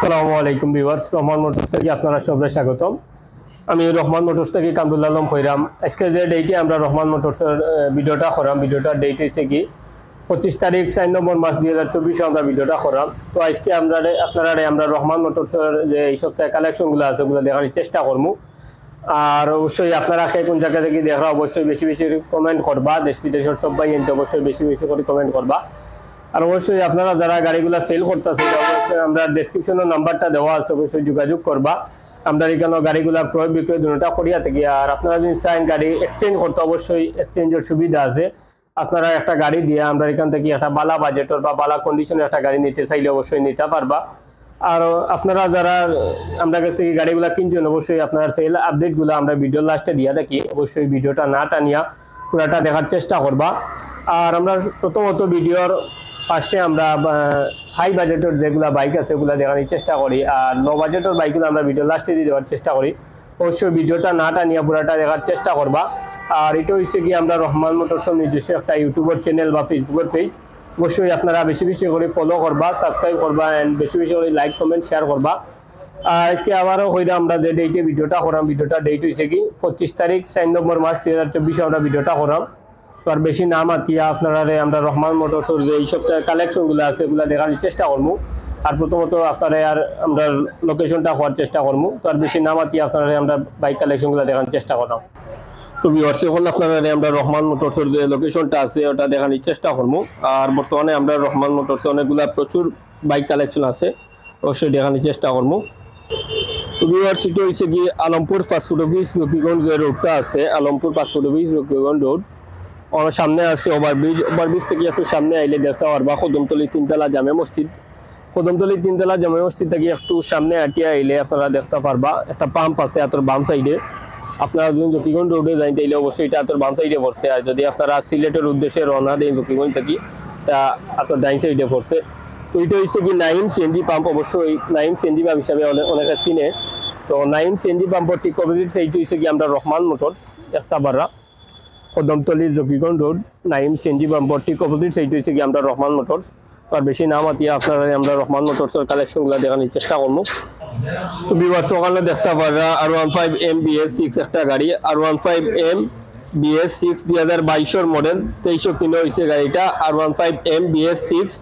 আসসালামু আলাইকুম viewers, Rahman motors থেকে আপনারা সবাই স্বাগতম। আমি রহমান মোটরস থেকে কামরুল্লাহ আলম কইরাম আজকে যে ডেটে আমরা রহমান মোটরসের ভিডিওটা করাম, ভিডিওটার ডেট হয়েছে কি? পঁচিশ তারিখ, চার নম্বর মাস দুই হাজার চব্বিশে আমরা ভিডিওটা করাম। তো আজকে আমরা আপনারা আমরা রহমান মোটরসের যে এই সপ্তাহে কালেকশনগুলো আছে, ওগুলো দেখার চেষ্টা করব আর অবশ্যই আপনারা সেই কোন জায়গা থেকে দেখা অবশ্যই বেশি বেশি কমেন্ট করবা। দেশ বিদেশের সবাই অবশ্যই বেশি বেশি করে কমেন্ট করবা। আর অবশ্যই আপনারা যারা গাড়িগুলো সেল করতেছে অবশ্যই আমরা ডেসক্রিপশনের নাম্বারটা দেওয়া আছে, অবশ্যই যোগাযোগ করবা। আমরা এখানে গাড়িগুলা ক্রয় বিক্রয় দুটা করিয়া থাকি। আর আপনারা যদি চান গাড়ি এক্সচেঞ্জ করতে, অবশ্যই এক্সচেঞ্জের সুবিধা আছে। আপনারা একটা গাড়ি দিয়ে আমরা এখান থেকে একটা বালা বাজেটের বা বালা কন্ডিশনের একটা গাড়ি নিতে চাইলে অবশ্যই নিতে পারবা। আর আপনারা যারা আমরা কাছ থেকে গাড়িগুলা কিনছেন, অবশ্যই আপনার সেল আপডেটগুলো আমরা ভিডিও লাস্টে দিয়ে থাকি। অবশ্যই ভিডিওটা না টানিয়া পুরাটা দেখার চেষ্টা করবা। আর আমরা প্রথমত ভিডিওর ফার্স্টে আমরা হাই বাজেটের যেগুলো বাইক আছে, ওগুলো দেখানোর চেষ্টা করি। আর লো বাজেটের বাইকগুলো আমরা ভিডিও লাস্টে দিয়ে দেওয়ার চেষ্টা করি। অবশ্যই ভিডিওটা না টানিয়া পুরাটা দেখার চেষ্টা করবা। আর এটা হচ্ছে কি, আমরা রহমান মোটরসের নিজস্ব একটা ইউটিউবের চ্যানেল বা ফেসবুকের পেজ অবশ্যই আপনারা বেশি বেশি করে ফলো করবা সাবস্ক্রাইব করবা অ্যান্ড বেশি বেশি করে লাইক কমেন্ট শেয়ার করবা। আর আজকে আবারও হইলে আমরা যে ডেটে ভিডিওটা করাম ভিডিওটা ডেট হয়েছে কি, পঁচিশ তারিখ চার নম্বর মাস চব্বিশে আমরা ভিডিওটা করাম। আর বেশি নাম আতিয়া আপনারা রে আমরা রহমান মোটরসের যে এই সপ্তাহের কালেকশনগুলো আছে, এগুলো দেখার চেষ্টা করব আর প্রথমত আপনারা আর আমরা লোকেশনটা হওয়ার চেষ্টা করব তো আর বেশি নাম আতিয়া আপনারা আমরা বাইক কালেকশনগুলো দেখার চেষ্টা করলাম। তো ভিউয়ার্স এখন আপনারা আমরা রহমান মোটরসের যে লোকেশনটা আছে, ওটা দেখানোর চেষ্টা করব আর বর্তমানে আমরা রহমান মোটরসে অনেকগুলা প্রচুর বাইক কালেকশন আছে, অবশ্যই দেখানোর চেষ্টা করব তো ভিউয়ার্স এটা হচ্ছে কি আলমপুর পাসপোর্ট অফিস রকিগঞ্জ যে রোডটা আছে, Alampur passport office Rakiganj road আমার সামনে আছে ওভারব্রিজ ওভারব্রিজ থেকে একটু সামনে আইলে দেখতে পারবা কদমতলি তিনতলা জামে মসজিদ। কদমতলি তিনতলা জামে মসজিদ থেকে একটু সামনে আটিয়ে আইলে আপনারা দেখতে পারবা, একটা পাম্প আছে এতর বাম সাইডে আপনারা যদি জকিগঞ্জ রোডে যাই, তাইলে অবশ্যই এটা এতর বাম সাইডে পড়ছে। আর যদি আপনারা সিলেটের উদ্দেশ্যে রওনা দেন জকিগঞ্জ থাকি, তা এতর ডাইন সাইডে পড়ছে। তো এটা হচ্ছে কি নাইম সিএনজি পাম্প অবশ্যই নাইম সিএনজি পাম্প হিসাবে অনেক চিনে। তো নাইম সিএনজি পাম্পর ঠিক অপোজিট সাইড হচ্ছে কি আমরা রহমান মোটরস, একটা বাররা। কদমতলি জকিগঞ্জ রোড নাইম সিএনজি পাম্পর ঠিক অপোজিট সাইড হচ্ছে কি আমরা রহমান মোটরস আর বেশি নাম আতিয়া আপনারা আমরা রহমান মোটরসের কালেকশনগুলো দেখানোর চেষ্টা করব তো বিবার সকালে দেখতে পারা R one five M BS six একটা গাড়ি। R one five M BS six দুই হাজার বাইশের মডেল তেইশশো কিলো হয়েছে গাড়িটা। R one five M BS six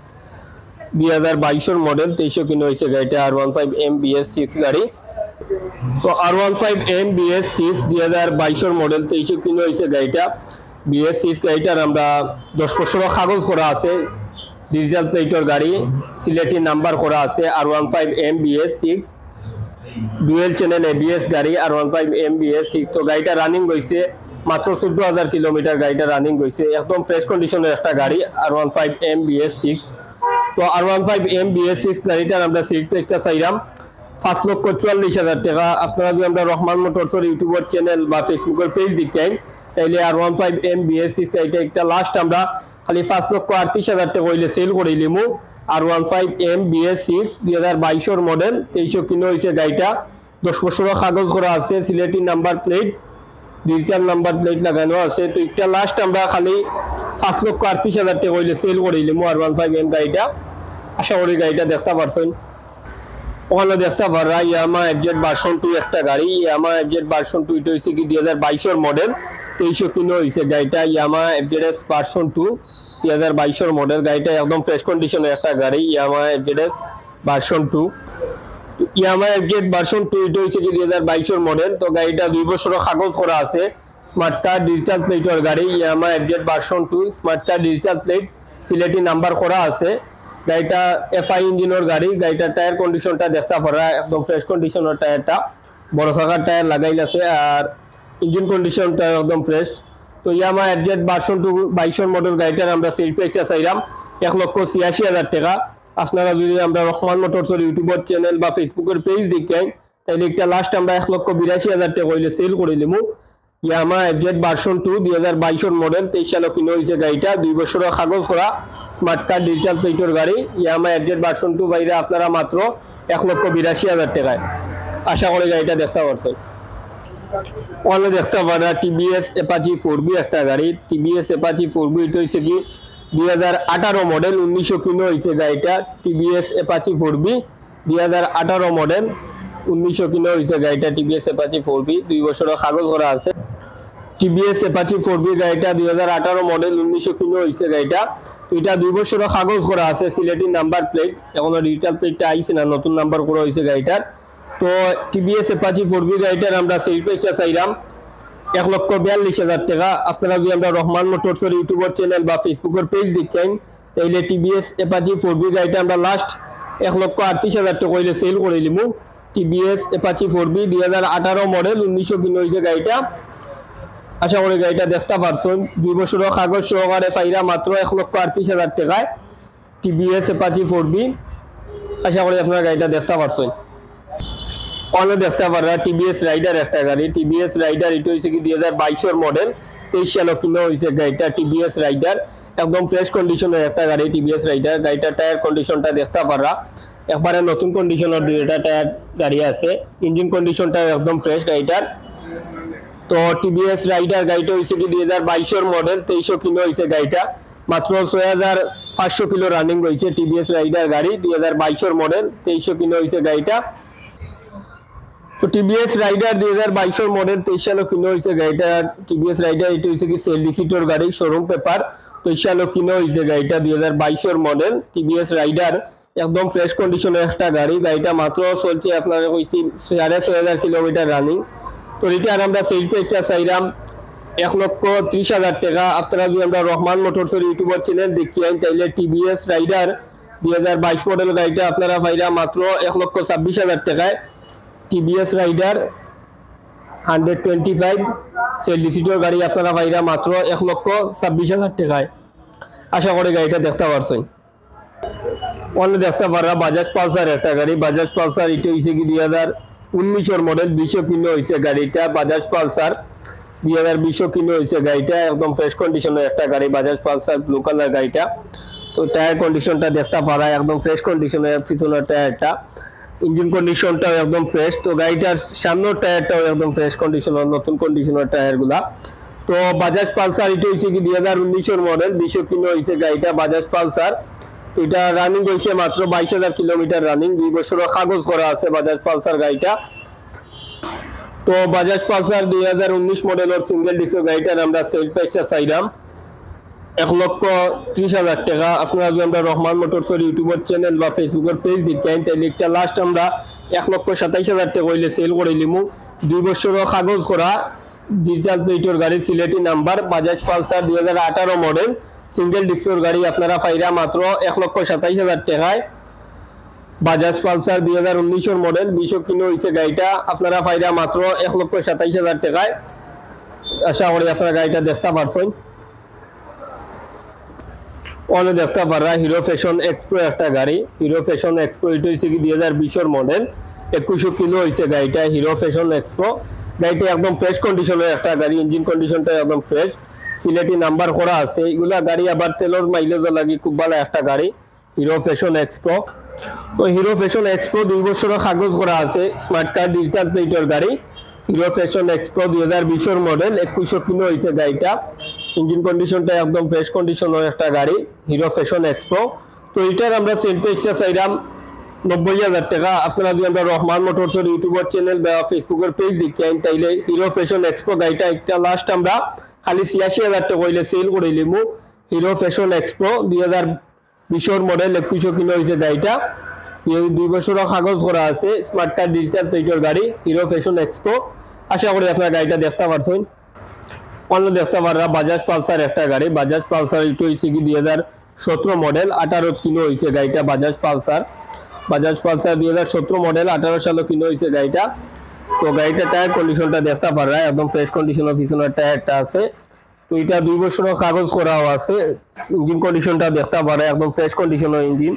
দুই হাজার বাইশের মডেল তেইশশো কিলো হয়েছে গাড়িটা। R one five M BS six গাড়ি। তো R one five M BS six দুই হাজার বাইশের মডেল তেইশশো কিলো হয়েছে গাড়িটা। বিএস সিক্স গাড়িটার আমরা দশ বছর কাগজ করা আছে। ডিজিটাল প্লেটর গাড়ি, সিলেটি নাম্বার করা আছে R one five M BS six dual channel ABS গাড়ি R one five M BS six তো গাড়িটা রানিং গেছে মাত্র চোদ্দ হাজার কিলোমিটার গাড়িটা রানিং গেছে একদম ফ্রেশ কন্ডিশনের একটা গাড়ি R one five M BS six তো R one five M BS six গাড়িটার আমরা সিট প্রেসটা চাইলাম পাঁচ লক্ষ চুয়াল্লিশ হাজার টাকা। আপনারা যদি আমরা রহমান মোটরসের ইউটিউবের চ্যানেল বা ফেসবুকের পেজ দিচ্ছেন তাইলে R one five M BS six গাড়িটা একটা লাস্ট আমরা খালি পাঁচ লক্ষ আটত্রিশ হাজার টাকা হইলে সেল করে লিমু R one five M BS six দুই হাজার বাইশের মডেল তেইশশো কিলো হয়েছে গাড়িটা। দশ বছরের কাগজ করা আছে, Sylheti number plate digital number plate লাগানো আছে। তো একটা লাস্ট আমরা খালি পাঁচ লক্ষ আটত্রিশ হাজার টাকা হইলে সেল করে লিমু আর ওয়ান ফাইভ এম গাড়িটা। আশা করি গাড়িটা দেখতে পারছেন। ওখানে দেখতে পারা ইয়ামা এফজেড ভার্সন টু একটা গাড়ি ইয়ামা এফজেড ভার্সন টু এটা হয়েছে কি দুই হাজার বাইশের মডেল তেইশশো কিলো হয়েছে গাড়িটা Yamaha FZ S version two দুই হাজার বাইশের মডেল গাড়িটা একদম ফ্রেশ কন্ডিশনের একটা গাড়ি Yamaha FZ S version two Yamaha FZ version two এটা হয়েছে কি দুই হাজার বাইশের মডেল তো গাড়িটা দুই বছরের কাগজ করা আছে স্মার্ট কার্ড ডিজিটাল প্লেটের গাড়ি Yamaha FZ version two smart card digital plate Sylheti number করা আছে। গাড়িটা এফআই ইঞ্জিনের গাড়ি গাড়িটার টায়ার কন্ডিশনটা দেখতে পারা একদম ফ্রেশ কন্ডিশনের টায়ারটা বড় শাখার টায়ার লাগাইল আছে আর ইঞ্জিন কন্ডিশনটা একদম ফ্রেশ তো ইয়ামা এফজেড ভার্সন টু বাইশের মডেল গাড়িটার আমরা সেল পেয়েছি চাইলাম এক লক্ষ ছিয়াশি হাজার টাকা। আপনারা যদি আমরা রহমান মোটরসের ইউটিউবের চ্যানেল বা ফেসবুকের পেজ দেখেন তাহলে একটা লাস্ট আমরা এক লক্ষ বিরাশি হাজার টাকা হইলে সেল করে নিমু ইয়ামা এফজেড ভার্সন টু দুই হাজার বাইশের মডেল তেইশ সালে কিনে হয়েছে গাড়িটা। দুই বছরের কাগজ করা স্মার্ট কার্ড ডিজিটাল প্লেটের গাড়ি। ইয়ামা এফজেড ভার্সন টু বাইরে আপনারা মাত্র এক লক্ষ বিরাশি হাজার টাকায়। আশা করি গাড়িটা দেখতে পারছেন। ওখানে দেখতে পারা টিবিএস এপাচি ফোর বি একটা গাড়ি। টিবিএস এপাচি ফোর বি এটা হয়েছে কি, দুই হাজার আঠারো মডেল উনিশশো কিলো হয়েছে গাড়িটা। টিবিএস এপাচি ফোর বি দুই হাজার আঠারো মডেল উনিশশো কিলো হয়েছে গাড়িটা টিভিএস এপাচি ফোর বি দুই বছরের কাগজ করা আছে। টিভিএস এপাচি ফোর বি গাড়িটা দুই হাজার আঠারো মডেল উনিশশো কিলো হয়েছে গাড়িটা। এটা দুই বছরের কাগজ করা আছে সিলেটি নাম্বার প্লেট এখনও ডিজিটাল প্লেটটা আইছে না, নতুন নাম্বার করা হয়েছে গাড়িটার। তো টিভিএস এপাচি ফোর বি গাড়িটার আমরা সেই পেজটা চাইলাম এক লক্ষ বিয়াল্লিশ হাজার টাকা। আপনারা যদি আমরা রহমান মোটরসের ইউটিউবের চ্যানেল বা ফেসবুকের পেজ দেখেন, তাইলে টিভিএস এপাচি ফোর বি গাড়িটা আমরা লাস্ট এক লক্ষ আটত্রিশ হাজার টাকা সেল করে নিমু। টিভিএস এপাচি ফোর বি দুই হাজার আঠারো মডেল উনিশশো হয়েছে গাড়িটা। আশা করি গাড়িটা দেখতে পারছেন। দুই বছরের কাগজ সহকারে ফাইরা মাত্র এক লক্ষ আটত্রিশ হাজার টাকায় টিভিএস এপাচি ফোর বি আশা করি আপনারা গাড়িটা দেখতে পারছেন। অন্য দেখতে পারা টিভিএস রাইডার একটা গাড়ি। টিভিএস রাইডার এটা হয়েছে কি দুই হাজার বাইশের মডেল তেইশ সালে কিনো হয়েছে গাড়িটা টিভিএস রাইডার একদম ফ্রেশ কন্ডিশনের একটা গাড়ি টিভিএস রাইডার গাড়িটার টায়ার কন্ডিশনটা দেখতে পারা একবারে নতুন কন্ডিশনের দুইটা টায়ার গাড়ি আছে। ইঞ্জিন কন্ডিশনটা একদম ফ্রেশ গাড়িটার। তো টিভিএস রাইডার গাড়িটা হয়েছে কি দুই হাজার বাইশের মডেল তেইশশো কিলো হয়েছে গাড়িটা। মাত্র ছয় হাজার পাঁচশো কিলো রানিং রয়েছে টিভিএস রাইডার গাড়ি, দুই হাজার বাইশের মডেল তেইশশো কিলো হয়েছে গাড়িটা। তো টিভিএস রাইডার দুই হাজার বাইশের মডেল তেইশ সালে কিনো হয়েছে গাড়িটা টিভিএস রাইডার এটা হয়েছে কি সেল রিসিটোর গাড়ি শোরুম পেপার তেইশ সালে কিনো হয়েছে গাড়িটা দুই হাজার বাইশের মডেল টিভিএস রাইডার একদম ফ্রেশ কন্ডিশনের একটা গাড়ি। গাড়িটা মাত্র চলছে আপনার কইছি সাড়ে ছয় হাজার কিলোমিটার রানিং তো এটার আমরা সেল পেজটা চাইলাম এক লক্ষ ত্রিশ হাজার টাকা। আপনারা যদি আমরা রহমান মোটরসের ইউটিউবের চ্যানেল দেখি আইন তাইলে টিভিএস রাইডার দুই হাজার বাইশ মডেল গাড়িটা আপনারা পাইরা মাত্র এক লক্ষ ছাব্বিশ হাজার টাকায়। TVS Raider hundred twenty five sell ডিসিটোর গাড়ি আপনারা পাইরা মাত্র এক লক্ষ ছাব্বিশ হাজার টাকায়। আশা করি গাড়িটা দেখতে পারছেন। অন্য দেখতে পারা বাজাজ পালসার একটা গাড়ি। বাজাজ পালসার এটা হয়েছে কি দুই হাজার উনিশের মডেল বিশো কিলো হয়েছে গাড়িটা। বাজাজ পালসার দুই হাজার বিশো কিলো হয়েছে গাড়িটা। একদম ফ্রেশ কন্ডিশনের একটা গাড়ি বাজাজ পালসার ব্লু কালার গাড়িটা। তো টায়ার কন্ডিশনটা দেখতে পারা একদম ফ্রেশ কন্ডিশনের পিছনের টায়ারটা ইঞ্জিন কন্ডিশনটাও একদম ফ্রেশ তো গাড়িটার সামনের টায়ারটাও একদম ফ্রেশ কন্ডিশনের নতুন কন্ডিশনের টায়ারগুলা তো বাজাজ পালসার এটা হয়েছে কি দুই হাজার উনিশের মডেল বিশো কিলো হয়েছে গাড়িটা। বাজাজ পালসার এটা রানিং হয়েছে মাত্র বাইশ হাজার কিলোমিটার রানিং দুই বছরের কাগজ করা আছে বাজাজ পালসার গাড়িটা। তো বাজাজ পালসার দুই হাজার উনিশ মডেলের সিঙ্গেল ডিস্কের গাড়িটার আমরা সেল প্রাইসটা চাইলাম। এক লক্ষ ত্রিশ হাজার টাকা। আপনারা যদি আমরা রহমান মোটরসের ইউটিউবের চ্যানেল বা ফেসবুকের পেজ দেখেন, তাহলে একটা লাস্ট আমরা এক লক্ষ সাতাইশ হাজার টাকা হইলে সেল করে লিমু দুই বছরের কাগজ করা। ডিজিটাল প্লেটের গাড়ি সিলেটি নাম্বার বাজাজ পালসার দুই হাজার আঠারো মডেল সিঙ্গেল ডিস্কের গাড়ি আপনারা পাইরা মাত্র এক লক্ষ সাতাইশ হাজার টাকায়। বাজাজ পালসার দুই হাজার উনিশের মডেল বিশো কিলো হয়েছে গাড়িটা, আপনারা পাইরা মাত্র এক লক্ষ সাতাইশ হাজার টাকায়। আশা করি আপনারা গাড়িটা দেখতে পারছেন। অনেক দেখতে পারা হিরো ফ্যাশন এক্সপ্রো একটা গাড়ি। হিরো ফ্যাশন এক্সপ্রো এটা হয়েছে কি দুই হাজার বিশের মডেল একুশশো কিলো হয়েছে গাড়িটা হিরো ফ্যাশন এক্সপ্রো গাড়িটা একদম ফ্রেশ কন্ডিশনের একটা গাড়ি ইঞ্জিন কন্ডিশনটা একদম ফ্রেশ সিলেটি নাম্বার করা আছে। এগুলা গাড়ি আবার তেলের মাইলেজও লাগে, খুব ভালো একটা গাড়ি। হিরো ফ্যাশন এক্সপ্রো তো হিরো ফ্যাশন এক্সপ্রো দুই বছরের কাগজ করা আছে স্মার্ট কার্ড ডিজিটাল প্লেটের গাড়ি। হিরো ফ্যাশন এক্সপ্রো দুই হাজার বিশের মডেল একুশশো কিলো হয়েছে গাড়িটা। ইঞ্জিন কন্ডিশনটা একদম ফ্রেশ কন্ডিশনের একটা গাড়ি হিরো ফ্যাশন এক্সপ্রো তো এটার আমরা সেল পেজটা চাইলাম নব্বই হাজার টাকা। আপনারা যদি আমরা রহমান মোটরসের ইউটিউবের চ্যানেল বা ফেসবুকের পেজ দেখেন তাইলে হিরো ফ্যাশন এক্সপো গাড়িটা একটা লাস্ট আমরা খালি ছিয়াশি হাজার টাকা হইলে সেল করে লিমু। হিরো ফ্যাশন এক্সপ্রো দুই হাজার বিশোর মডেল একুশশো কিলো হয়েছে গাড়িটা দুই বছরের কাগজ করা আছে স্মার্ট কার্ড ডিজিটাল প্লেটের গাড়ি হিরো ফ্যাশন এক্সপ্রো আশা করি আপনারা গাড়িটা দেখতে পারছেন। অন্য দেখতে পারা বাজাজ পালসার একটা গাড়ি। বাজাজ পালসার এটা হয়েছে কি দুই হাজার সতেরো মডেল আঠারো কিলো হয়েছে গাড়িটা বাজাজ পালসার বাজাজ পালসার দুই হাজার সতেরো মডেল আঠারো সালে কিলো হয়েছে গাড়িটা। তো গাড়িটা টায়ার কন্ডিশনটা দেখতে পারা একদম ফ্রেশ কন্ডিশনের পিছনের টায়ারটা আছে। তো এটা দুই বছরের কাগজ করাও আছে ইঞ্জিন কন্ডিশনটা দেখতে পারা একদম ফ্রেশ কন্ডিশনের ইঞ্জিন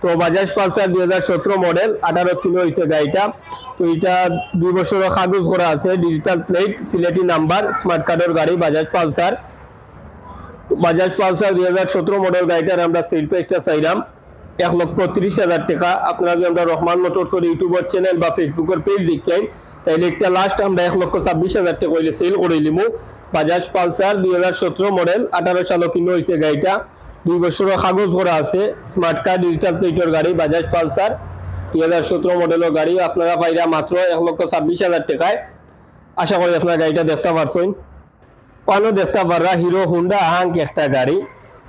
তো বাজাজ পালসার দুই হাজার সতেরো মডেল আঠারো কিলো হয়েছে গাড়িটা। তো এটা দুই বছরের কাগজ করা আছে digital plate Sylheti number smart কার্ডের গাড়ি বাজাজ পালসার বাজাজ পালসার দুই হাজার সতেরো মডেল গাড়িটার আমরা সেল প্রাইসটা চাইলাম, এক লক্ষ তিরিশ হাজার টাকা। আপনারা যদি আমরা রহমান মোটরসের ইউটিউবের চ্যানেল বা ফেসবুকের পেজ দেখেন তাইলে একটা লাস্ট আমরা এক লক্ষ ছাব্বিশ হাজার টাকা হইলে সেল করে নিবো বাজাজ পালসার দুই হাজার সতেরো মডেল আঠারো সালে কিলো হয়েছে গাড়িটা। দুই বছরের কাগজ করা আছে স্মার্ট কার্ড ডিজিটাল প্লেটের গাড়ি, বাজাজ পালসার দুই হাজার সতেরো মডেলের গাড়ি। আপনারা পাইরা মাত্র এক লক্ষ ছাব্বিশ হাজার টাকায়। আশা করি আপনার গাড়িটা দেখতে পারছেন। পানো দেখতে পাররা হিরো হুন্ডা হাঙ্ক একটা গাড়ি।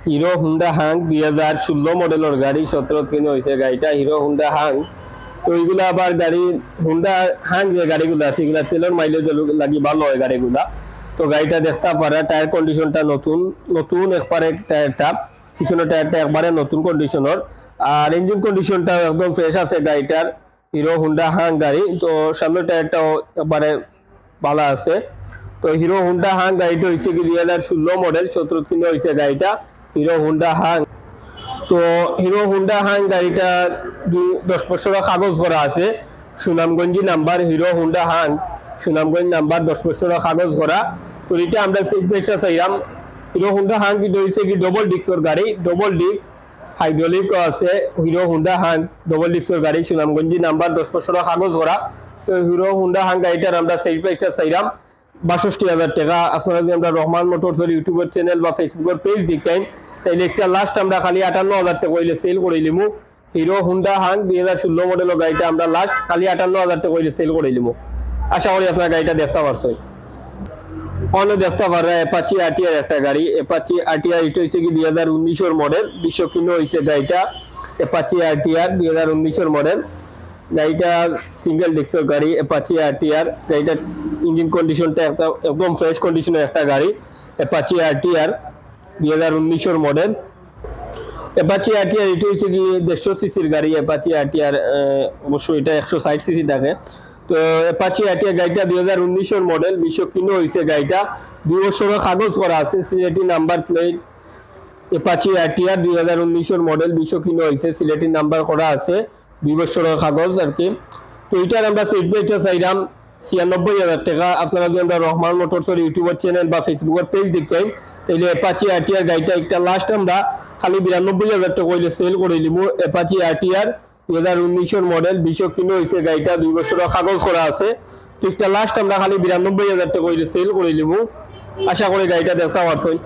হিরো হুন্ডা হাঙ্ক দুই হাজার ষোলো মডেলের গাড়ি সতেরো কিনে হয়েছে গাড়িটা। হিরো হুন্ডা হাঙ্ক তো এইগুলা আবার গাড়ি হুন্ডা হাঙ্ক যে গাড়িগুলো আছে, এগুলা তেলের মাইলেজ লাগি ভালো হয় গাড়িগুলা। তো গাড়িটা দেখতে পারা টায়ার কন্ডিশনটা নতুন নতুন একবারে টায়ারটা পিছনের টায়ারটা একবারে নতুন কন্ডিশনের আর ইঞ্জিন কন্ডিশনটা একদম ফ্রেশ আছে গাড়িটার। হিরো হুন্ডা হাং গাড়ি। তো সামনের টায়ারটাও একবারে ভালো আছে। তো হিরো হুন্ডা হাং গাড়িটা হয়েছে কি দুই হাজার ষোলো মডেল সতেরো কিনে হয়েছে গাড়িটা। হিরো হুন্ডা হাং তো হিরো হুন্ডা হাং গাড়িটা দশ বছরের কাগজ করা আছে। সুনামগঞ্জি number, hero Honda Hang Sunamganj number, দশ বছরের কাগজ করা তো এটা আমরা সিট বেচা চাইলাম। হিরো হুন্ডা হাং কিন্তু হয়েছে কি? ডবল ডিক্সর গাড়ি ডবল ডিক্স হাইড্রোলিক আছে। হিরো হুন্ডা হাং ডবল ডিক্সর গাড়ি সুনামগঞ্জি নাম্বার, দশ বছরের কাগজ করা তো হিরো হুন্ডা হাং গাড়িটার আমরা সিট বেচা চাইলাম। বাষট্টি হাজার টাকা। আপনারা যদি আমরা রহমান মোটরসের ইউটিউবের চ্যানেল বা ফেসবুকের পেজ দেখেন তাইলে একটা লাস্ট আমরা খালি আটান্ন হাজার টাকা হইলে সেল করে লিমু হিরো হুন্ডা হাং দুই হাজার ষোলো মডেলের গাড়িটা আমরা লাস্ট খালি আটান্ন হাজার টাকা হইলে সেল করে লিমু আশা করি আপনার গাড়িটা দেখতে পারছেন। অন্য দেখতে পারা অ্যাপাচি আরটিআর একটা গাড়ি। অ্যাপাচি আরটিআর এটা হয়েছে কি দুই হাজার উনিশের মডেল বিশ্ব কিনো হয়েছে গাড়িটা অ্যাপাচি আরটিআর দুই হাজার উনিশের মডেল গাড়িটা সিঙ্গেল ডিস্কের গাড়ি অ্যাপাচি আরটিআর গাড়িটা ইঞ্জিন কন্ডিশনটা একদম ফ্রেশ কন্ডিশনের একটা গাড়ি। অ্যাপাচি আরটিআর দুই হাজার উনিশের মডেল অ্যাপাচি আরটিআর এটা হচ্ছে কি দেড়শো সিসির গাড়ি। অ্যাপাচি আরটিআর অবশ্যই এটা একশো ষাট সিসি থাকে। তো অ্যাপাচি আরটিআর গাড়িটা দুই হাজার উনিশের মডেল বিশ্ব কিনো হয়েছে গাড়িটা। দুই বছরের কাগজ করা আছে, Sylheti number plate. Apache RTR দুই হাজার উনিশের মডেল বিশ্ব কিনো হয়েছে, সিলেটি নাম্বার করা আছে। দুই বছরের কাগজ আর কি। তো এটার আমরা সিট বেচটা চাইলাম ছিয়ানব্বই হাজার টাকা। আপনারা যদি আমরা রহমান মোটরসের ইউটিউবের চ্যানেল বা ফেসবুকের পেজ দেখেন তাহলে এপাচি আরটিআর গাড়িটা একটা লাস্ট আমরা খালি বিরানব্বই হাজার টাকা হইলে সেল করে দিমু। এপাচি আরটিআর দুই হাজার উনিশের মডেল বিশ্ব কিনো হয়েছে গাড়িটা, দুই বছরের কাগজ করা আছে। তো একটা লাস্ট আমরা খালি বিরানব্বই হাজার টাকা হইলে সেল করে দিমু। আশা করি গাড়িটা দেখতে পারছেন।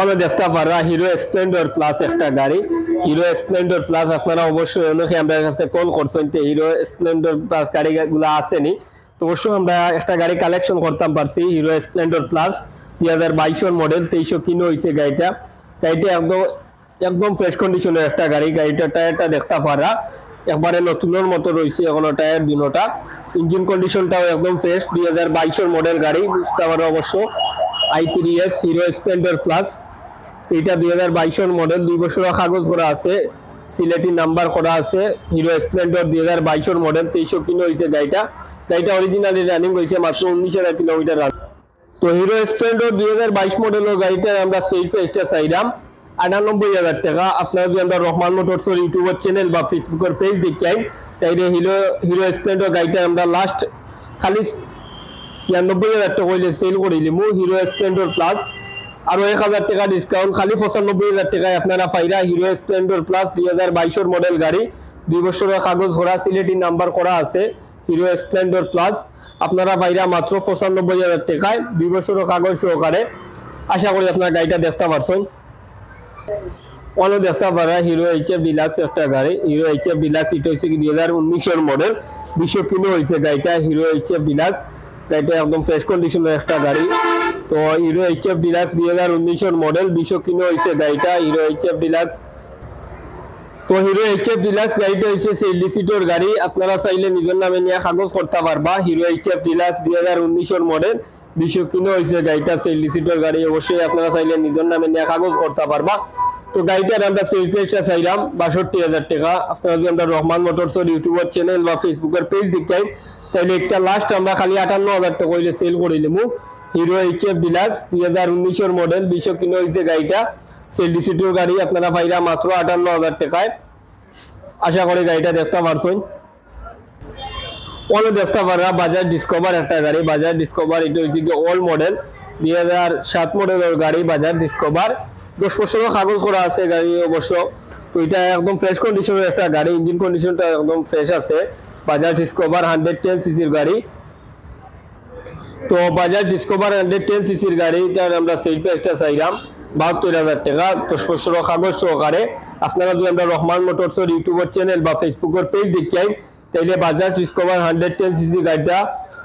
অনেক দেখতে পারা হিরো স্প্লেন্ডার প্লাস একটা গাড়ি। হিরো স্প্লেন্ডার প্লাস আপনারা অবশ্যই অনেকে আমাদের কাছে কল করছেন যে হিরো স্প্লেন্ডার প্লাস গাড়িগুলো আসেনি। তো অবশ্যই আমরা একটা গাড়ি কালেকশন করতাম পারছি হিরো স্প্লেন্ডার প্লাস দুই হাজার বাইশের মডেল তেইশশো কিনো হয়েছে গাড়িটা। গাড়িটা একদম একদম ফ্রেশ কন্ডিশনের একটা গাড়ি। গাড়িটা টায়ারটা দেখতে পারা একবারে নতুনের মতো রয়েছে এখনও টায়ার দুটা ইঞ্জিন কন্ডিশনটাও একদম ফ্রেশ দুই হাজার বাইশের মডেল গাড়ি, বুঝতে পারো অবশ্য। I three S Hero Splendor plus এটা দুই হাজার বাইশের মডেল দুই বছর কাগজ করা আছে। সিলেটি নাম্বার করা আছে। হিরো স্প্লেন্ডার দুই হাজার বাইশের মডেল তেইশশো কিলো হয়েছে গাড়িটা। গাড়িটা অরিজিনালি রানিং হয়েছে মাত্র উনিশ হাজার কিলোমিটার তো হিরো স্প্লেন্ডার দুই হাজার বাইশ মডেলের গাড়িটা আমরা সেই পেজটা চাইলাম। আটানব্বই হাজার টাকা। আপনারা যদি আমরা রহমান মোটরসের ইউটিউবের চ্যানেল বা ফেসবুকের পেজ দেখেন তাইলে হিরো হিরো স্প্লেন্ডার গাড়িটা আমরা লাস্ট খালি ছিয়ানব্বই হাজার টাকা হইলে সেল করে দিমু। হিরো স্প্লেন্ডার প্লাস আরও এক হাজার টাকা ডিসকাউন্ট খালি পঁচানব্বই হাজার টাকায় আপনারা পাইরা হিরো স্প্লেন্ডার প্লাস দুই হাজার বাইশের মডেল গাড়ি। দুই বছরের কাগজ ঘোরা সিলেটি নাম্বার করা আছে। হিরো স্প্লেন্ডার প্লাস আপনারা পাইরা মাত্র পঁচানব্বই হাজার টাকায় দুই বছরের কাগজ সহকারে আশা করি আপনার গাড়িটা দেখতে পারছেন। অনেক দেখতে পারা হিরো এইচ এফ ডিলাক্স একটা গাড়ি। হিরো এইচ এফ ডিলাক্স এটা হচ্ছে দুই হাজার উনিশের মডেল বিশ্ব কিলো হয়েছে গাড়িটা হিরো এইচ এফ ডিলাক্স গাড়িটা একদম ফ্রেশ কন্ডিশনের একটা গাড়ি। তো হিরো এইচ এফ ডিলাক্স দুই হাজার উনিশের মডেল বিশ্ব কিলো হয়েছে গাড়িটা হিরো এইচ এফ ডিলাক্স তো হিরো এইচ এফ ডিলাক্স গাড়িটা হচ্ছে সেলডি সিটোর গাড়ি। আপনারা চাইলে নিজের নামে নিয়ে কাগজ করতে পারবা। হিরো এইচ এফ ডিলাক্স দুই হাজার উনিশের মডেল বিশ্ব কিনো হয়েছে গাড়িটা সেলডি সিটোর গাড়ি। অবশ্যই আপনারা চাইলে নিজের নামে নিয়ে কাগজ করতে পারবা। তো গাড়িটার আমরা সেল পেজটা চাইলাম বাষট্টি হাজার টাকা। আপনারা যদি আমরা রহমান মোটরসের ইউটিউবের চ্যানেল বা ফেসবুকের পেজ দেখাই তাহলে একটা লাস্ট আমরা খালি আটান্ন হাজার টাকা হইলে সেল করে নিবো হিরো এইচ এফ ডিলাক্স দুই হাজার উনিশের মডেল বিশ্ব কিনো হয়েছে গাড়িটা। সেল সিটোর গাড়ি আপনারা পাইরা মাত্র আটান্ন হাজার টাকায় আশা করি গাড়িটা দেখতে পারছেন। অনেক দেখতে পারা বাজার ডিসকভার একটা গাড়ি বাজার ডিসকভার এটা হচ্ছে কি ওল্ড মডেল দুই হাজার সাত মডেলের গাড়ি বাজার ডিসকভার দশ বছরের কাগজ করা আছে গাড়ি অবশ্য। তো এটা একদম ফ্রেশ কন্ডিশনের একটা গাড়ি ইঞ্জিন কন্ডিশনটা একদম ফ্রেশ আছে। বাজার ডিসকভার হান্ড্রেড টেন সিসির গাড়ি। তো বাজার ডিসকভার হান্ড্রেড টেন সিসির গাড়ি আমরা সেল প্রাইসটা চাইলাম। বাহাত্তর হাজার টাকা। দশ বছরের কাগজ সহকারে আপনারা যদি আমরা রহমান মোটরসের ইউটিউবের চ্যানেল বা ফেসবুকের পেজ দেখাই তাইলে Bajaj Discover hundred ten CC গাড়িটা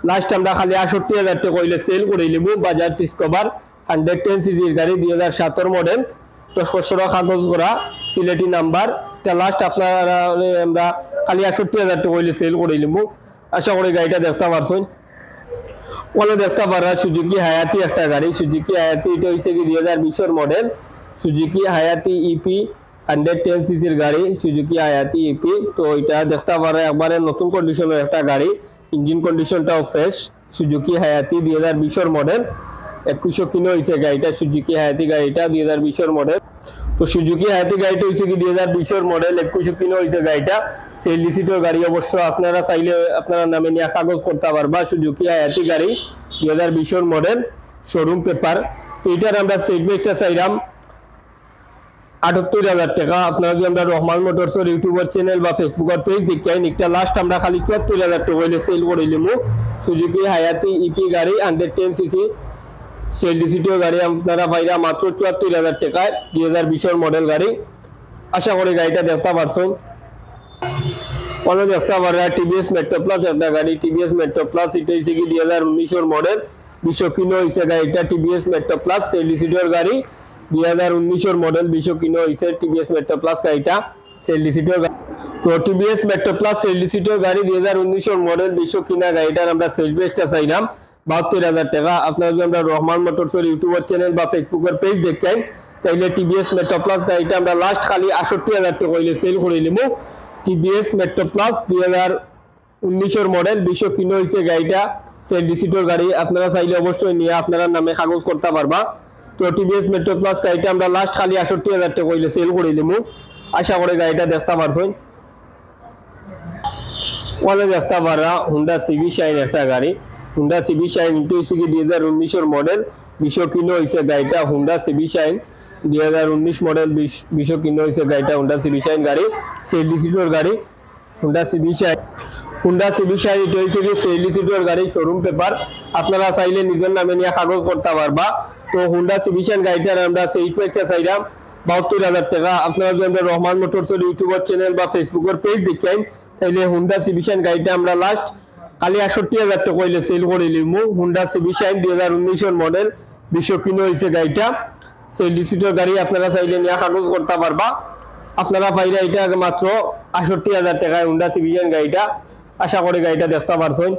লাস্ট আমরা খালি আষট্টি হাজার টাকা কইলে সেল করে নিব। বাজাজ ডিসকভার হান্ড্রেড টেন সিসির গাড়ি, দুই হাজার সতেরো মডেল দশ বছরের কাগজ করা, সিলেটি নাম্বার। তা লাস্ট আপনারা, আমরা খালি আষট্টি হাজার টাকা কইলে সেল করে নিব। আশা করি গাড়িটা দেখতে পারছেন। ওখানে দেখতে পারা, সুজুকি হায়াতি একটা গাড়ি। সুজুকি হায়াতি, এটা হচ্ছে কি দুই হাজার বিশের model Suzuki Hayate EP hundred ten সিসির গাড়ি, সুজুকি হায়াতি ইপি তো এটা দেখতে পারে, একবারে নতুন কন্ডিশনের একটা গাড়ি। ইঞ্জিন কন্ডিশনটাও ফ্রেশ সুজুকি হায়াতি দুই হাজার বিশের মডেল একুশশো কিলো হয়েছে গাড়িটা, সুজুকি হায়াতি গাড়িটা দুই হাজার বিশের মডেল তো সুজুকি হায়াতি গাড়িটা হয়েছে কি দুই হাজার বিশের মডেল একুশশো কিলো হয়েছে গাড়িটা। সেই লিসিটোর গাড়ি অবশ্য আপনারা চাইলে আপনারা নামে নিয়ে কাগজ করতে পারবা সুজুকি হায়াতি গাড়ি, দুই হাজার বিশের মডেল শোরুম পেপার তো এটার আমরা বেচটা চাইলাম আটাত্তর হাজার টাকা। আপনারা যদি আমরা রহমান মোটরসের ইউটিউবের চ্যানেল বা ফেসবুকের পেজ দেখাই একটা লাস্ট আমরা খালি চুয়াত্তর হাজার টাকা হইলে সেল করে নিমু। সুজুকি হায়াতি ইপি গাড়ি হান্ড্রেড টেন সিসি সেলডিসিটিও গাড়ি আপনারা পাইরা মাত্র চুয়াত্তর হাজার টাকায় দুই হাজার বিশের মডেল গাড়ি। আশা করি গাড়িটা দেখতে পারছেন। অন্য দেখতে পারা টিভিএস মেট্রো প্লাস একটা গাড়ি টিভিএস মেট্রো প্লাস এটা হচ্ছে দুই হাজার উনিশের মডেল বিশো কিলো হয়েছে গাড়িটা টিভিএস মেট্রো প্লাস সেলডিসিটির গাড়ি। দুই হাজার উনিশের মডেল বিশো কিলো হয়েছে টিভিএস মেট্রো প্লাস গাড়িটা সেলডিসিটির তো টিভিএস মেট্রো প্লাস সেলডিসিটির গাড়ি দুই হাজার উনিশের মডেল বিশো কিনা গাড়িটার আমরা সেল চাইলাম, বাহাত্তর হাজার টাকা। আপনারা যদি আমরা রহমান মোটরসের ইউটিউবের চ্যানেল বা ফেসবুকের পেজ দেখেন, তাইলে টিভিএস মেট্রো প্লাস গাড়িটা আমরা লাস্ট খালি আষট্টি হাজার টাকা সেল করে নিব টিভিএস মেট্রো প্লাস দুই হাজার উনিশের মডেল বিশো কিলো হয়েছে গাড়িটা। সেল ডিসিটোর গাড়ি আপনারা চাইলে অবশ্যই নিয়ে আপনারা নামে কাগজ করতে পারবা। তো টিভিএস মেট্রো প্লাস গাড়িটা আমরা লাস্ট খালি আষট্টি হাজার টাকা হইলে সেল করে নিব আশা করে গাড়িটা দেখতে পারছেন। ওখানে দেখতে পারা হুন্ডা সিবি শাইন একটা গাড়ি। হুন্ডা সিবি শাইন হচ্ছে কি দুই হাজার উনিশের মডেল বিশো কিলো হয়েছে গাড়িটা হুন্ডা সিবি শাইন দুই হাজার উনিশ মডেল বিশো কিলো হয়েছে গাড়িটা হুন্ডা সিবি শাইন গাড়ি সেডি সিটোর গাড়ি Honda CB Shine Honda CB Shine এটা হচ্ছে কি সেডি সিটোর গাড়ি শোরুম পেপার আপনারা চাইলে নিজের নামে নিয়ে কাগজ করতে পারবা। তো হুন্ডা সিবি শাইন গাড়িটার আমরা সেই পেয়েছে চাইলাম বাহাত্তর হাজার টাকা। আপনারা যদি আমরা রহমান মোটরসের ইউটিউবের চ্যানেল বা ফেসবুকের পেজ দেখেন, তাইলে হুন্ডা সিভিশন গাড়িটা আমরা লাস্ট কালি আটষট্টি হাজার টাকা হইলে সেল করে লিমু হুন্ডা সিভিশন দুই হাজার উনিশের মডেল বিশো কিলো হয়েছে গাড়িটা। সেই ডিসিটোর গাড়ি আপনারা চাইলে নিয়ে কাগজ করতে পারবা। আপনারা পাইলে এটা মাত্র আষট্টি হাজার টাকায় হুন্ডা সিভিজন গাড়িটা। আশা করি গাড়িটা দেখতে পারছেন।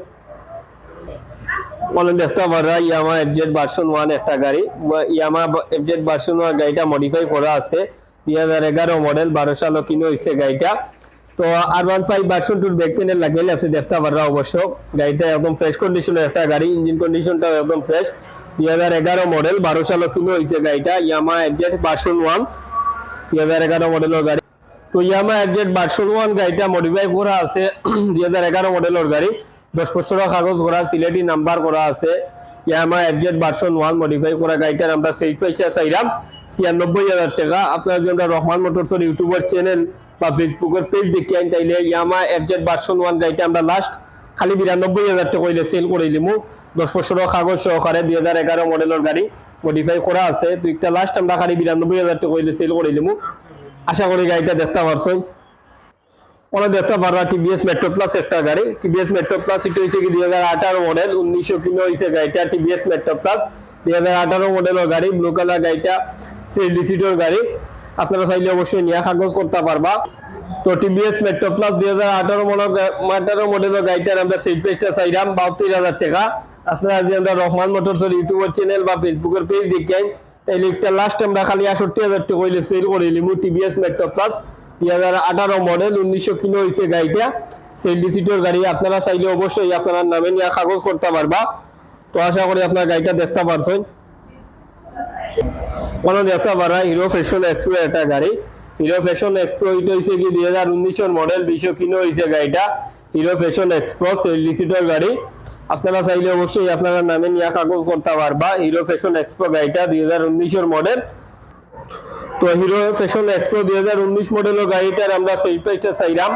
বলেন, দেখতে পাররা, ইয়ামা এফজেড ভার্সন ওয়ান একটা গাড়ি। ইয়ামা এফজেড ভার্সন ওয়ান গাড়িটা মডিফাই করা আছে। দুই হাজার এগারো মডেল বারো সালও কিনে হয়েছে গাড়িটা। তো আর ওয়ান ফাইভ ভার্সন টুর ব্যাক প্যানেল লাগাইলে আছে, দেখতে পাররা অবশ্য। গাড়িটা একদম ফ্রেশ কন্ডিশনের একটা গাড়ি ইঞ্জিন কন্ডিশনটাও একদম ফ্রেশ দুই হাজার এগারো মডেল বারো সালও কিনো হয়েছে গাড়িটা ইয়ামা এফজেড ভার্সন ওয়ান দুই হাজার এগারো মডেলের গাড়ি। তো ইয়ামা এফজেড ভার্সন ওয়ান গাড়িটা মডিফাই করা আছে, দুই হাজার এগারো মডেলের গাড়ি। দশ বছরের কাগজ করা, সিলেটি নাম্বার করা আছে। Yamaha FZ version one modify করা গাড়িটার আমরা সেই পয়সা চাইলাম ছিয়ানব্বই হাজার টাকা। আপনারা যদি রহমান মোটরসের ইউটিউবের চ্যানেল বা ফেসবুকের পেজ দেখি আইন তাইলে ইয়ামা এফজেড ভার্সন ওয়ান গাড়িটা আমরা লাস্ট খালি বিরানব্বই হাজার টাকা হইলে সেল করে দিমু। দশ বছরের কাগজ সহকারে দুই হাজার এগারো মডেলের গাড়ি মডিফাই করা আছে। তো একটা লাস্ট আমরা খালি বিরানব্বই হাজার টাকা হইলে সেল করে দিমু। আশা করি গাড়িটা দেখতে পারছেন। ওরা দেখতে পারবা টিভিএস মেট্রো প্লাস একটা গাড়ি। টিভিএস মেট্রো প্লাস এটা হয়েছে কি দুই হাজার আঠারো মডেল উনিশশো কিলো হয়েছে গাড়িটা টিভিএস মেট্রো প্লাস দুই হাজার আঠারো মডেলের গাড়ি ব্লু কালার গাড়িটা সিডিসিটোর গাড়ি। আপনারা চাইলে অবশ্যই নিয়ে কাগজ করতে পারবা। তো টিভিএস মেট্রো প্লাস দুই হাজার আঠারো আঠারো মডেলের গাড়িটার আমরা সেট পেজটা চাইলাম বাহাত্তর হাজার টাকা। আপনারা যদি আমরা রহমান মোটরসের ইউটিউবের চ্যানেল বা ফেসবুকের পেজ দেখেন তাইলে একটা লাস্ট আমরা খালি আষট্টি হাজার টাকা হইলে সেল করে নিমু টিভিএস মেট্রো প্লাস দুই হাজার আঠারো মডেল উনিশশো কিলো হয়েছে গাড়িটা। সেই ডিসিটোর গাড়ি আপনারা চাইলে অবশ্যই আপনার নামে নিয়ে কাগজ করতে পারবা। তো আশা করি আপনার গাড়িটা দেখতে পারছেন। কোনো দেখতে পারা হিরো ফ্যাশন এক্সপ্রো একটা গাড়ি। হিরো ফ্যাশন এক্সপ্রো এটা হয়েছে কি দুই হাজার উনিশের মডেল বিশো কিলো হয়েছে গাড়িটা। হিরো ফ্যাশন এক্সপ্রো সেল ডিসিটোর গাড়ি। আপনারা চাইলে অবশ্যই আপনার নামে নিয়ে কাগজ করতে পারবা হিরো ফ্যাশন এক্সপ্রো গাড়িটা দুই হাজার উনিশের মডেল তো হিরো ফ্যাশন এক্সপ্রো দুই হাজার উনিশ মডেলের গাড়িটার আমরা সেই প্রাইসটা চাইলাম।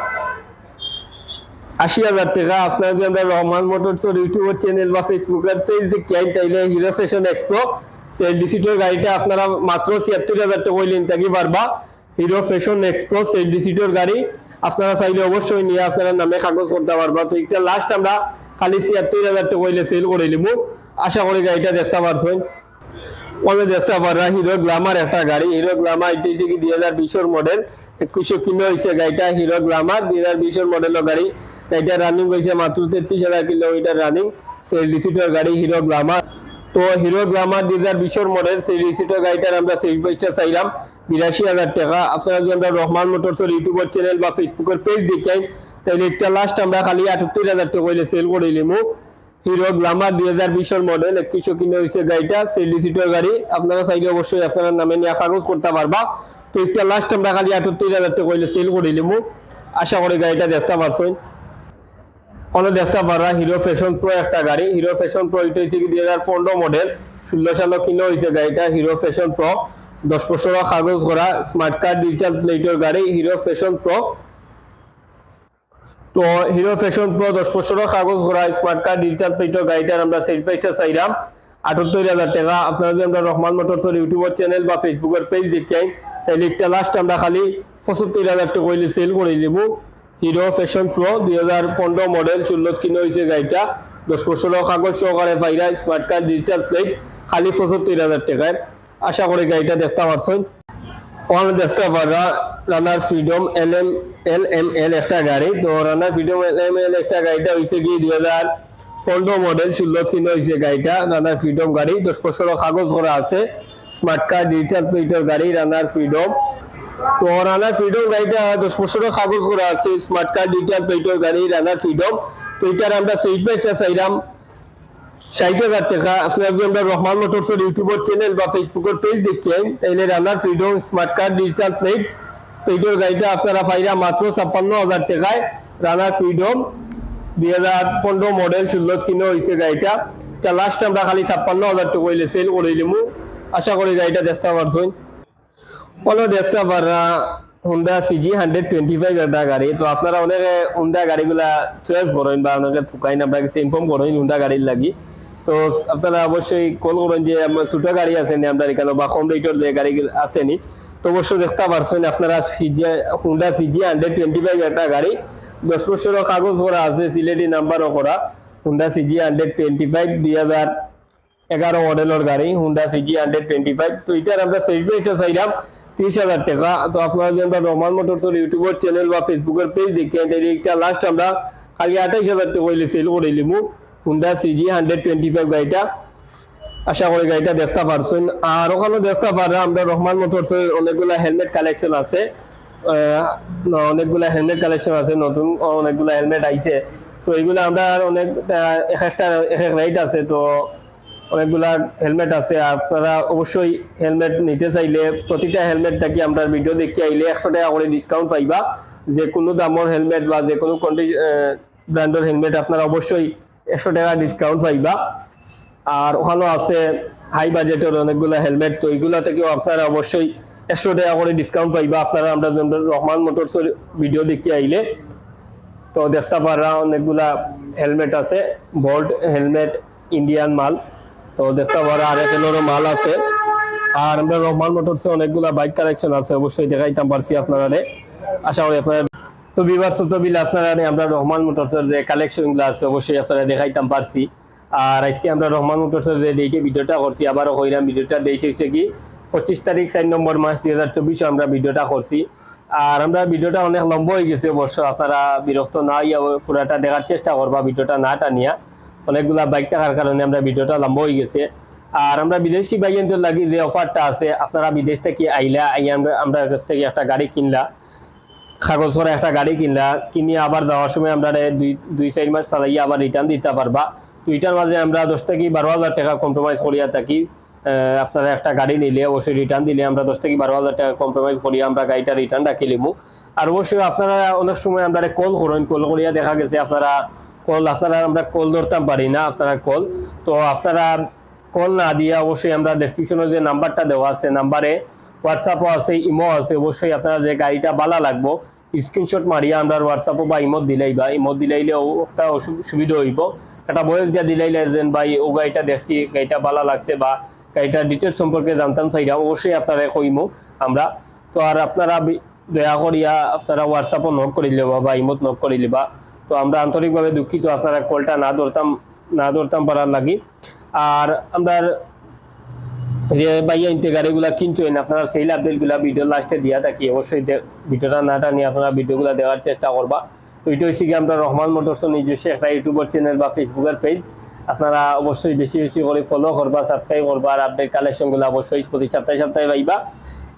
আশি হাজার টাকা। আপনারা যদি আমরা রহমান মোটরস ইউটিউবের চ্যানেল বা ফেসবুকের পেজ দেখেন তাইলে হিরো ফ্যাশন এক্সপ্রো সেই ডিসিটোর গাড়িটা আপনারা মাত্র ছিয়াত্তর হাজার টাকা থাকি পারবা হিরো ফ্যাশন এক্সপ্রো সেভেন্টি সিটের গাড়ি। আপনারা চাইলে অবশ্যই নিয়ে আপনারা নামে কাগজ করতে পারবা। তো একটা লাস্ট আমরা খালি ছিয়াত্তর হাজার টাকা সেল করে নিব। আশা করি গাড়িটা দেখতে পারছেন। দেখতে পারা হিরো গ্লামার একটা গাড়ি। হিরো গ্লামার এটা হচ্ছে কি দুই হাজার বিশের মডেল একুশশো কিলো হয়েছে গাড়িটা হিরো গ্লামার দুই হাজার বিশের মডেলের গাড়ি। গাড়িটা রানিং হয়েছে মাত্র তেত্রিশ হাজার কিলোমিটার রানিং সেই লিসিটের গাড়ি হিরো গ্লামার তো হিরো গ্লামার দুই হাজার বিশের মডেল সেই লিসিটের গাড়িটার আমরা সেই পয়সা চাইলাম। বিরাশি হাজার টাকা। আপনারা যদি আমরা রহমান মোটরসের ইউটিউবের চ্যানেল বা ফেসবুকের পেজ দেখেন, তাহলে একটা লাস্ট আমরা খালি আটাত্তর হাজার টাকা হইলে সেল করে নিমু হিরো গ্লামার দুই হাজার বিশের মডেল একত্রিশশো কিলো হয়েছে গাড়িটা সেলডি সিটের গাড়ি। আপনারা চাইলে অবশ্যই আপনার নামে নিয়ে কাগজ করতে পারবা। তো একটা লাস্ট আমরা খালি আটাত্তর হাজার টাকা হইলে সেল করে নিমু আশা করি গাড়িটা দেখতে পারছেন। অন্য দেখতে পারা হিরো ফ্যাশন প্রো একটা গাড়ি। হিরো ফ্যাশন প্রো এটা হচ্ছে কি দুই হাজার পনেরো মডেল ষোলো সালে কিলো হয়েছে গাড়িটা হিরো ফ্যাশন প্রো দশ বছর কাগজ করা স্মার্ট কার্ড ডিজিটাল প্লেটের গাড়ি হিরো ফ্যাশন প্রো তো হিরো ফ্যাশন প্রো দশ বছরের কাগজ করা স্মার্ট কার্ড ডিজিটাল প্লেটের গাড়িটার আমরা সেল প্রাইসটা চাইলাম আটাত্তর হাজার টাকা। আপনারা যদি আমরা রহমান মোটরসের ইউটিউবের চ্যানেল বা ফেসবুকের পেজ দেখেন তাহলে একটা লাস্ট আমরা খালি পঁচাত্তর হাজার টাকা সেল করে দিব হিরো ফ্যাশন প্রো দুই হাজার পনেরো মডেল ষোলোত কিনে হয়েছে গাড়িটা। দশ বছরের কাগজ সহকারে পাইরা স্মার্ট কার্ড ডিজিটাল প্লেট খালি পঁচাত্তর হাজার টাকায় আশা করি গাড়িটা দেখতে পারছেন ওখানে দেখতে পারা Runner Freedom L M L M L একটা গাড়ি। তো রানার ফ্রিডম এল এম এল একটা গাড়িটা হয়েছে কি? দুই হাজার পনেরো মডেল ষোলো কিনে হয়েছে গাড়িটা। রানার ফ্রিডম গাড়ি। দশ বছরের কাগজ করা আছে। স্মার্ট কার্ড ডিজিটাল প্লেটের গাড়ি রানার ফ্রিডম তো রানার ফ্রিডম গাড়িটা দশ বছরের কাগজ করা আছে স্মার্ট কার্ড ডিজিটাল প্লেটের গাড়ি রানার ফ্রিডম। তো এটার আমরা সেই পেয়েছে চাইলাম ষাট হাজার টাকা। আপনারা যদি রহমান মোটরসের ইউটিউবের চ্যানেল বা ফেসবুকের পেজ দেখছেন তাহলে Runner Freedom smart card digital plate প্লেটের গাড়িটা আপনারা পাইরা মাত্র ছাপ্পান্ন হাজার টাকায় রানার ফ্রিডম দুই হাজার পনেরো মডেল ষোলো কিনে হয়েছে গাড়িটা। তা লাস্ট আমরা খালি ছাপ্পান্ন হাজার টাকা সেল করে দিমু আশা করি গাড়িটা দেখতে পারছেন। বলো দেখতে পারা Honda CG hundred twenty five একটা গাড়ি তো আপনারা অনেকে হুন্ডা গাড়িগুলা চয়েস করেন বা অনেকে থুকাইন আপনাকে ইনফর্ম করেন হুন্ডা গাড়ির লাগি তো আপনারা অবশ্যই কল করেন যে আমরা ছোট গাড়ি আছে নি আপনার এখানে বা কম রেটের যে গাড়ি আসেনি তো অবশ্যই দেখতে পারছেন আপনারা CG Honda CG hundred twenty five একটা গাড়ি দশ বছরের কাগজ করা আছে সিলেটি নাম্বারও করা Honda CG hundred twenty five দুই হাজার এগারো মডেলের গাড়ি Honda CG hundred twenty five তো এটার আমরা সেলিব্রেটটা চাইলাম তিরিশ হাজার টাকা। তো আপনারা যদি রহমান মোটরসের ইউটিউবের চ্যানেল বা ফেসবুকের পেজ দেখেন একটা লাস্ট আমরা খালি আঠাইশ হাজার টাকা হইলে সেল করে নিবো Honda CG hundred twenty five গাড়িটা। আশা করি গাড়িটা দেখতে পারছেন। আর ওখানে দেখতে পারা, আমরা রহমান মোটরসের অনেকগুলা হেলমেট কালেকশন আছে। অনেকগুলা হেলমেট কালেকশন আছে, নতুন অনেকগুলা হেলমেট আইছে। তো এগুলো আমরা অনেক এক একটা, এক এক রেট আছে। তো অনেকগুলা হেলমেট আছে, আপনারা অবশ্যই হেলমেট নিতে চাইলে প্রতিটা হেলমেট থাকি আমরা ভিডিও দেখতে আইলে একশো টাকা করে ডিসকাউন্ট পাইবা। যে কোনো দামের হেলমেট বা যে কোনো ব্র্যান্ডের হেলমেট আপনারা অবশ্যই একশো টাকা ডিসকাউন্ট পাইবা। আর ওখানেও আছে হাই বাজেটের অনেকগুলো হেলমেট, তো এইগুলা থেকেও আপনারা অবশ্যই একশো টাকা করে ডিসকাউন্ট পাইবা। আপনারা আমরা রহমান মোটরসের ভিডিও দেখতে আইলে, তো দেখতে পারা অনেকগুলা হেলমেট আছে বোল্ট হেলমেট ইন্ডিয়ান মাল। তো দেখতে পারা, আর এখানেরও মাল আছে। আর আমরা রহমান মোটরসে অনেকগুলা বাইক কালেকশন আছে, অবশ্যই দেখাইতাম পারছি আপনারা আশা করি আপনারা তো বিবার ছোট বিল আপনারা আমরা রহমান মোটরসের যে কালেকশনগুলো আছে, অবশ্যই আপনারা দেখাইতাম পারছি। আর আজকে আমরা রহমান মোটরসের যে ডেটে ভিডিওটা করছি, আবারও হইলাম ভিডিওটা ডেট হয়েছে কি? পঁচিশ তারিখ, চার নম্বর মাস, দুই হাজার চব্বিশে আমরা ভিডিওটা করছি। আর আমরা ভিডিওটা অনেক লম্বা হয়ে গেছে, অবশ্য আপনারা বিরক্ত না হইয়া পুরাটা দেখার চেষ্টা করবা, ভিডিওটা না টানিয়া। অনেকগুলা বাইক থাকার কারণে আমরা ভিডিওটা লম্বা হয়ে গেছে। আর আমরা বিদেশি বাইকের লাগি যে অফারটা আছে, আপনারা বিদেশ থেকে আইলা, আইয়া আমরা আমরা কাছ থেকে একটা গাড়ি কিনলা, কাগজ করে একটা গাড়ি কিনলা কিনে আবার যাওয়ার সময় আমরা দুই দুই, চার মাস চালাইয়া আবার রিটার্ন দিতে পারবা। তো এটার মাঝে আমরা দশ থেকে বারো হাজার টাকা কম্প্রোমাইজ করিয়া থাকি। আপনারা একটা গাড়ি নিলে অবশ্যই রিটার্ন দিলে আমরা দশ থেকে বারো হাজার টাকা কম্প্রোমাইজ করিয়া আমরা গাড়িটা রিটার্ন রাখি লিমু আর অবশ্যই আপনারা অনেক সময় আমরা কল করেন কল করিয়া দেখা গেছে আপনারা কল আপনারা আমরা কল ধরতাম পারি না আপনারা কল। তো আপনারা কল না দিয়ে অবশ্যই আমরা ডেসক্রিপশনে যে নাম্বারটা দেওয়া আছে, নাম্বারে হোয়াটসঅ্যাপও আছে, ইমো আছে, অবশ্যই আপনারা যে গাড়িটা বালা লাগবো স্ক্রিনশট মারিয়া আমরা হোয়াটসঅ্যাপও বা ইমোত দিলাই বা ইমোত দিলাইলে একটা সুবিধা হইব। একটা বয়স দিয়া দিলাইলে যেন ভাই ও গাড়িটা দেখছি, গাড়িটা বালা লাগছে বা গাড়িটার ডিটেলস সম্পর্কে জানতাম চাইরা অবশ্যই আপনারা কইমু আমরা। তো আর আপনারা বি- দয়া করিয়া আপনারা হোয়াটসঅ্যাপও নক লিবা বা ইমত নক করে লিবা তো আমরা আন্তরিকভাবে দুঃখিত আপনারা কলটা না ধরতাম না ধরতাম পারার লাগি। আর আমরা যে ভাইয়া ইনতে গাড়িগুলা কিনছেন, আপনারা সেল আপডেটগুলা ভিডিও লাস্টে দিয়া থাকি। অবশ্যই ভিডিওটা না টানিয়ে আপনারা ভিডিওগুলা দেওয়ার চেষ্টা করবা। তো এটা হচ্ছে কি আমরা রহমান মোটরসের নিজস্ব একটা ইউটিউবের চ্যানেল বা ফেসবুকের পেজ আপনারা অবশ্যই বেশি বেশি করে ফলো করবা সাবস্ক্রাইব করবা, আর আপডেট কালেকশনগুলো অবশ্যই প্রতি সপ্তাহে সপ্তাহে পাইবা।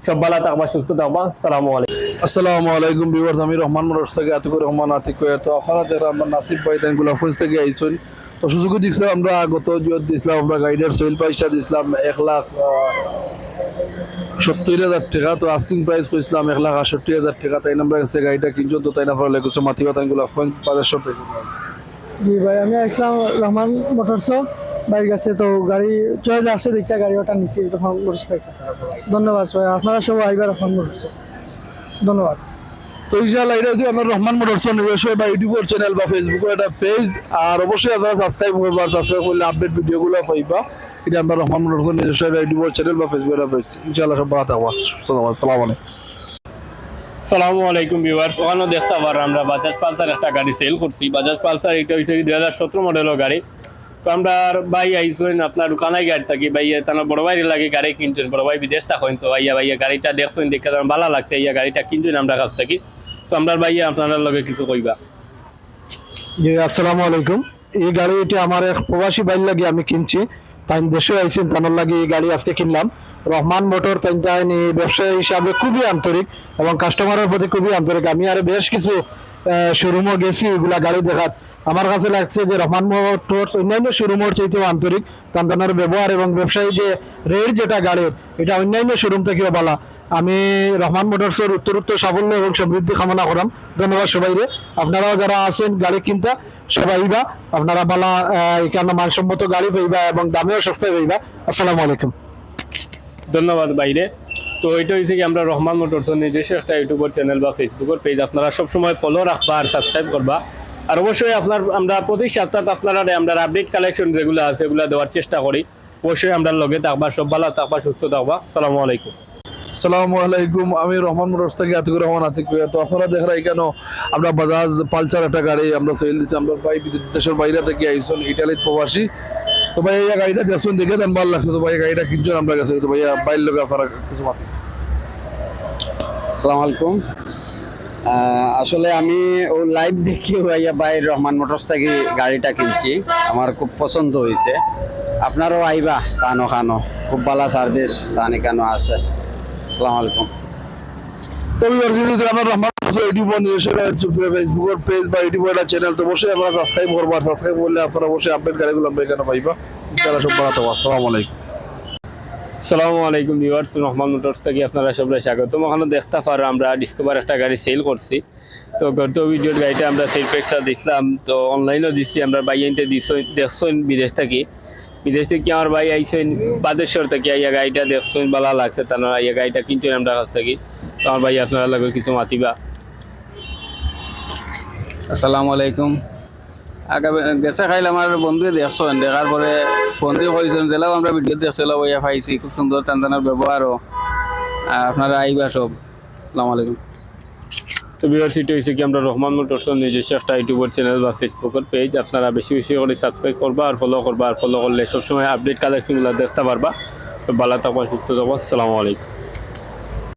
সব ভালো থাকবা সুস্থ থাকবা। সালামু আলাইকুম। আসসালামু আলাইকুম বিবার আমি রহমান মোটর থেকে আতিকুর রহমান আতিক তো আপনারা যারা আমরা নাসিব ভাই তাই গোলাফুজ থেকে আইসুন তো সুযোগও দিছিলাম আমরা গত জিয়ত দিছিলাম আমরা গাইডের সেল প্রাইসটা দিছিলাম এক লাখ সত্তর হাজার টাকা। তো আস্কিং প্রাইস কইছিলাম এক লাখ আটষট্টি হাজার টাকা। তাই আমরা কাছে গাড়িটা কিনছো তো তাই না আপনারা লেগেছে মাতিবা তাই গোলাফুজ বাজার থেকে জি ভাই আমি আসলাম রহমান মোটরস। বাইর কাছে তো গাড়ি চয়েস আসছে দেখতে গাড়ি ওটা নিচ্ছি রহমান মোটরস থেকে ধন্যবাদ সবাই আপনারা সবাই আইবার রহমান মোটরস। ধন্যবাদ। তো ইনশাআল্লাহ এটা হচ্ছে আমার রহমান মোটরস নিজস্ব একটা ইউটিউবের চ্যানেল বা ফেসবুকের একটা পেজ আর অবশ্যই আপনারা সাবস্ক্রাইব করবা সাবস্ক্রাইব করলে আপডেট ভিডিওগুলো পাইবা। এটা আমরা রহমান মোটরস নিজস্ব একটা ইউটিউবের চ্যানেল বা ফেসবুকের একটা পেজ ইনশাআল্লাহ সব ভালো থাকবা। আসসালামু আলাইকুম। সালামু আলাইকুম ভিউয়ার্স ওখানেও দেখতে পারো আমরা বাজাজ পালসার একটা গাড়ি সেল করছি। বাজাজ পালসার এটা হচ্ছে দুই হাজার সতেরো মডেলের গাড়ি। তো আমরা ভাই আইসেন আপনার দোকানায় গাড়ি থাকি। ভাই তার বড় ভাই লাগে গাড়ি কিনছেন, বড় ভাই বিদেশ থাকেন তো। ভাইয়া ভাইয়া গাড়িটা দেখছেন, দেখে তার ভালো লাগছে ইয়া গাড়িটা কিনছেন আমরা কাছ থেকে। তো আমরা ভাইয়া আপনার লগে কিছু কইবা। জি, আসসালামু আলাইকুম। এই গাড়ি এটা আমার এক প্রবাসী বাইর লাগে আমি কিনছি। তাই দেশে আইছেন, তানোর লাগে এই গাড়ি আজকে কিনলাম। রহমান মোটর, তাই তাই ব্যবসায়ী হিসাবে খুবই আন্তরিক এবং কাস্টমারের প্রতি খুবই আন্তরিক। আমি আর বেশ কিছু শোরুমও গেছি, এগুলা গাড়ি দেখাত আমার কাছে লাগছে যে রহমান মোটরস অন্যান্য শোরুমের চাইতেও আন্তরিক তান্তানোর ব্যবহার এবং ব্যবসায়ী যে রেট যেটা গাড়ির এটা অন্যান্য শোরুম থেকেও বলা। আমি রহমান মোটরসের উত্তরোত্তর সাফল্য এবং সমৃদ্ধি কামনা করাম। ধন্যবাদ সবাইরে। আপনারাও যারা আছেন গাড়ি কিনতে, সবাই বা, আপনারা বালা এখানে মানসম্মত গাড়ি পাইবা এবং দামেও সস্তায় পাইবা। আসসালামু আলাইকুম। ধন্যবাদ বাইরে। তো এটা হচ্ছে কি আমরা রহমান মোটরসের নিজস্ব একটা ইউটিউবের চ্যানেল বা ফেসবুকের পেজ আপনারা সবসময় ফলো রাখবা আর সাবস্ক্রাইব করবা। আর অবশ্যই আপনার আমরা প্রতি সপ্তাহে আপনারা আমরা আপডেট কালেকশন যেগুলো আছে এগুলো দেওয়ার চেষ্টা করি। অবশ্যই আমরা লগে থাকবা সব ভালো থাকবা সুস্থ থাকবা। সালামু আলাইকুম। আসসালামু আলাইকুম আমি রহমান মোটরস থেকে আতিকুর রহমান আতিক কয়ে তো আপনারা দেখ রাই কেন আমরা বাজাজ পালসার একটা গাড়ি আমরা সেল দিচ্ছি আমরা ভাই দেশের বাইরে থেকে আইসুন ইটালির প্রবাসী। তো ভাই এই গাড়িটা দেখছেন দেখে দেন ভালো লাগছে। তো ভাই এই গাড়িটা কিনছেন আমরা কাছে। তো ভাইয়া বাইর লোক আপনারা কিছু মাতি আসসালামু আলাইকুম। আসলে আমি ও লাইভ দেখি ভাইয়া ভাই রহমান মোটরস থেকে গাড়িটা কিনছি। আমার খুব পছন্দ হয়েছে। আপনারও আইবা কানো খানো খুব ভালো সার্ভিস তানি কানো আছে? আসসালামু আলাইকুম। ফেসবুকের পেজ বা ইউটিউব একটা চ্যানেল তো অবশ্যই আপনারা সাবস্ক্রাইব করবা। সাবস্ক্রাইব করলে আপনারা অবশ্যই আপডেট গাড়িগুলো আমরা এখানে পাইবা। ইনশাআল্লাহ সব ভালো থাকবা আসসালামু আলাইকুম। সালামু আলাইকুম ভিউয়ার্স, রহমান মোটরস থেকে আপনারা সবাই স্বাগতম ওখানে দেখতে পারো আমরা ডিসকভার একটা গাড়ি সেল করছি। তো গত ভিডিওর গাড়িটা আমরা সেল পেকটা দিছিলাম তো অনলাইনও দিচ্ছি আমরা বাই বাইয়াইনতে দেখছেন বিদেশ থেকে। বিদেশ থেকে আমার ভাই আইসেন বাদেশ্বর থেকে ইয়া গাড়িটা দেখছেন ভালো লাগছে তারা ইয়া গাড়িটা কিনছেন আমরা কাছ থেকে। তো আমার ভাই আপনারা লাগে কিছু মাতিবা। আসসালামু আলাইকুম। গেছে খাইলে আমার বন্ধুয়ে দেখছেন দেখার পরে দিয়ে কইছেন জেলাও আমরা ভিডিও দেখছিল ভাইয়া পাইছি খুব সুন্দর টানটানার ব্যবহারও আপনারা আইবা সব। আসসালামু আলাইকুম। তো ভিউয়ার্স এটা হচ্ছে কি, আমরা রহমান মোটরস নিজস্ব একটা ইউটিউবের চ্যানেল বা ফেসবুকের পেজ আপনারা বেশি বেশি করে সাবস্ক্রাইব করবা আর ফলো করবা। আর ফলো করলে সবসময় আপডেট কালেকশনগুলো দেখতে পারবা। তো ভালো থাকবা, সুস্থ থাকবা। আসসালামু আলাইকুম।